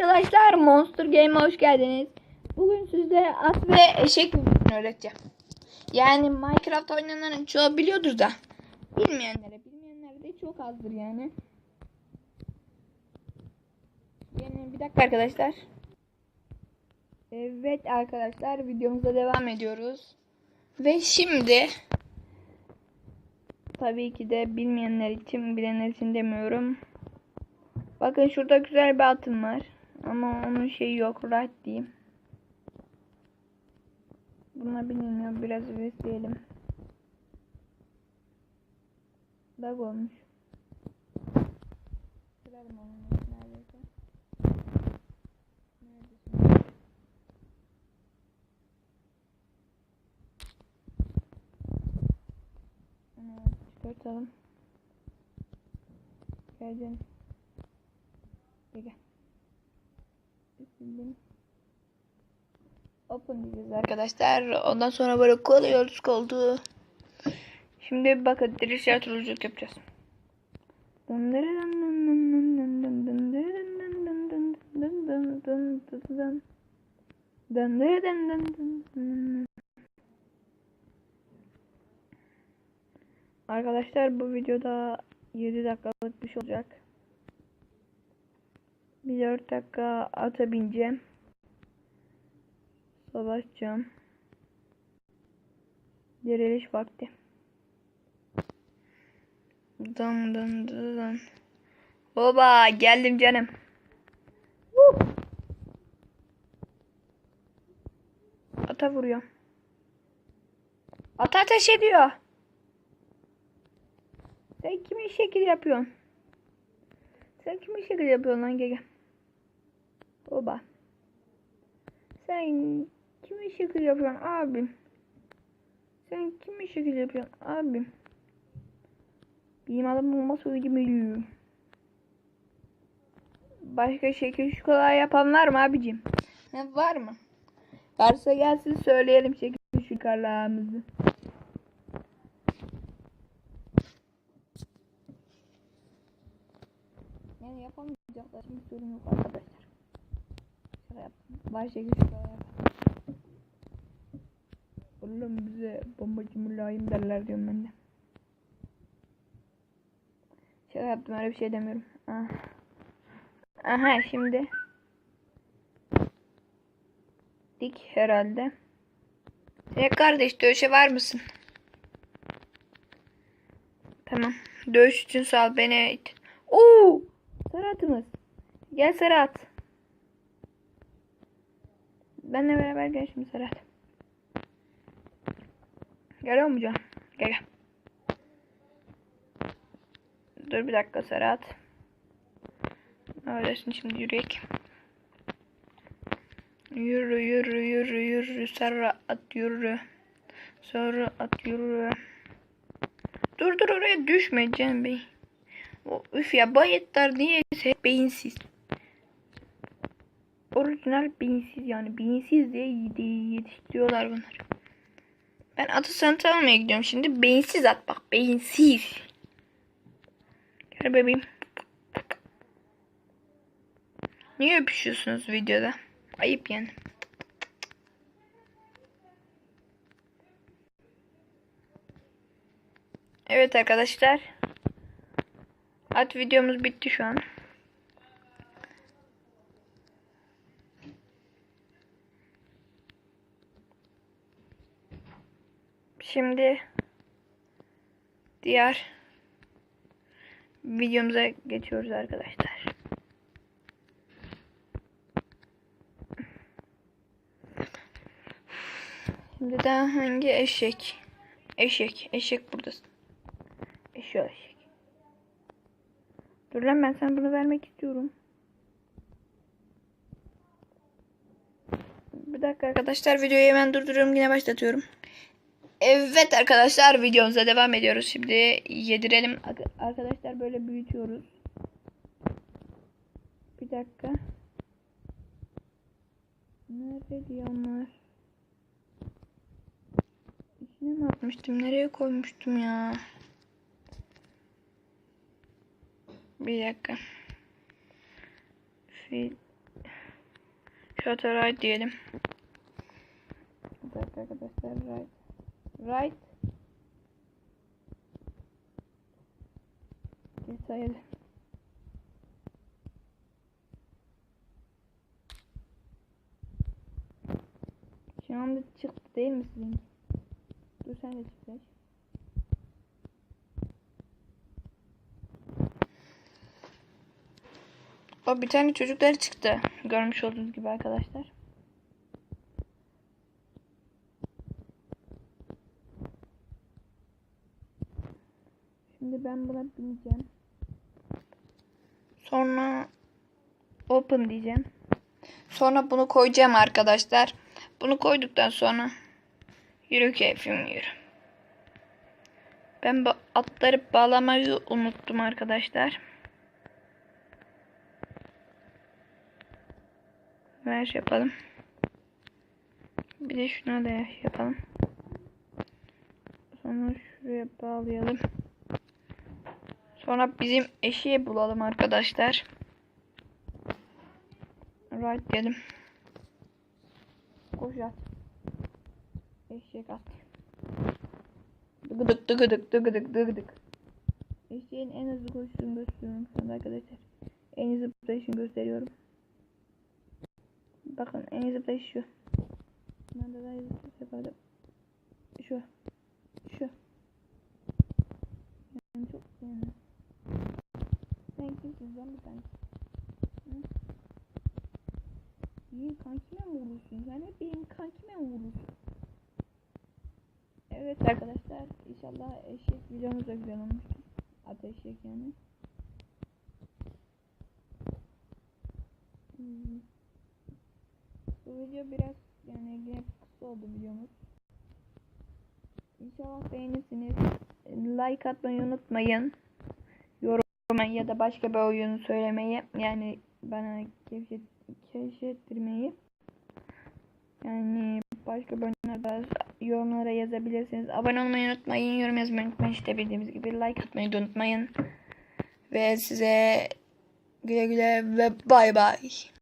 Arkadaşlar Monster Game'e hoş geldiniz. Bugün size at ve eşek öğreteceğim. Yani Minecraft oynayanların çoğu biliyordur da. Bilmeyenlere, bilmeyenler de çok azdır yani. Yani bir dakika arkadaşlar. Evet arkadaşlar videomuza devam ediyoruz. Ve şimdi tabii ki de bilmeyenler için, bilenler için demiyorum. Bakın şurada güzel bir atım var. Ama onun şeyi yok. Rahat diyeyim. Buna binilmiyor. Biraz besleyelim. Bug olmuş. Kırarım onu çıkartalım. Gel canım. Gel gel. Sildim. Open diyeceğiz arkadaşlar. Ondan sonra böyle koyuyoruz koltuğu. Şimdi bakın dirişler turulculuk yapacağız. Arkadaşlar bu videoda 7 dakikalık bir şey olacak. Bir 4 dakika ata bineceğim. Savaşacağım. Diriliş vakti. Dın dın dın. Baba geldim canım. Ata vuruyor. Ata ateş ediyor. Sen kimin şekil yapıyorsun? Sen kimin şekil yapıyorsun lan gel. Oba. Sen kimin şekil yapıyorsun abim? Sen kimin şekil yapıyorsun abim? Benim adım olmaz öyle Başka şekil şu kadar yapan var mı abicim? Var mı? Varsa gelsin söyleyelim şekil şu. Yani yapamayacaklar. Hiçbir sorun yok arkadaşlar. Şaka yaptım. Var şekil şu kadar yapalım. Oğlum bize bombacı mülayim derler diyorum ben de. Şaka yaptım öyle bir şey demiyorum. Ah. Aha şimdi. Dik herhalde. E kardeş dövüşe var mısın? Tamam. Dövüş için sağ ol beni it. Oo! Serhat'ımız. Gel Serhat. Benle beraber gel şimdi Serhat. Geliyor mu canım? Gel. Dur bir dakika Serhat. Öylesin şimdi yürüyek. Yürü yürü yürü yürü Serhat yürü. Sonra at yürü. Dur dur oraya düşme Can Bey. O, üf ya bayetler niyeyse hep beyinsiz. Orijinal beyinsiz yani beyinsiz diye yetiştiriyorlar bunları. Ben atı sanat almaya gidiyorum şimdi. Beyinsiz at bak beyinsiz. Gel bebeğim. Niye öpüşüyorsunuz videoda? Ayıp yani. Evet arkadaşlar. At videomuz bitti şu an. Şimdi diğer videomuza geçiyoruz arkadaşlar. Şimdi daha hangi eşek? Eşek. Eşek buradasın. Eşek. Dur lan ben sana bunu vermek istiyorum. Bir dakika arkadaşlar videoyu hemen durduruyorum yine başlatıyorum. Evet arkadaşlar videomuza devam ediyoruz. Şimdi yedirelim. Ar- Arkadaşlar böyle büyütüyoruz. Bir dakika. Nerede diyorlar? İçine mi atmıştım? Nereye koymuştum ya? Bir dakika. Fil. Shutter right diyelim. Bir dakika arkadaşlar right. Right. Detaylı. Şu anda çıktı değil mi sizin? Dur sen de çık. O bir tane çocuklar çıktı. Görmüş olduğunuz gibi arkadaşlar. Şimdi ben buna bineceğim. Sonra open diyeceğim. Sonra bunu koyacağım arkadaşlar. Bunu koyduktan sonra yürü keyfim yürü. Ben bu atları bağlamayı unuttum arkadaşlar. Ver yapalım. Bir de şuna da yapalım. Sonra şuraya bağlayalım. Sonra bizim eşeği bulalım arkadaşlar. Right diyelim. Koş at. Eşek at. Dıgıdık dıgıdık dıgıdık dıgıdık. Eşeğin en hızlı koşusunu gösteriyorum şu arkadaşlar. En hızlı zıplayışını gösteriyorum. Bakın en hızlı zıplayış şu. Ben de daha hızlı zıplayış yapardım. Şu. Şu. Yani çok yani. Sen kimsin zombi sen? Hı? İyi kankime mi vurursun? Yani benim kankime mi vurursun? Evet arkadaşlar inşallah eşek videomuz da güzel olmuştur. At eşek yani. Hmm. Bu video biraz yani yine kısa oldu videomuz. İnşallah beğenirsiniz. Like atmayı unutmayın. Yorum ya da başka bir oyunu söylemeyi yani bana keşfet, keşfettirmeyi. Yani başka bölümlerde yorumlara yazabilirsiniz. Abone olmayı unutmayın. Yorum yazmayı unutmayın. İşte bildiğimiz gibi like atmayı da unutmayın. Ve size güle güle ve bay bay.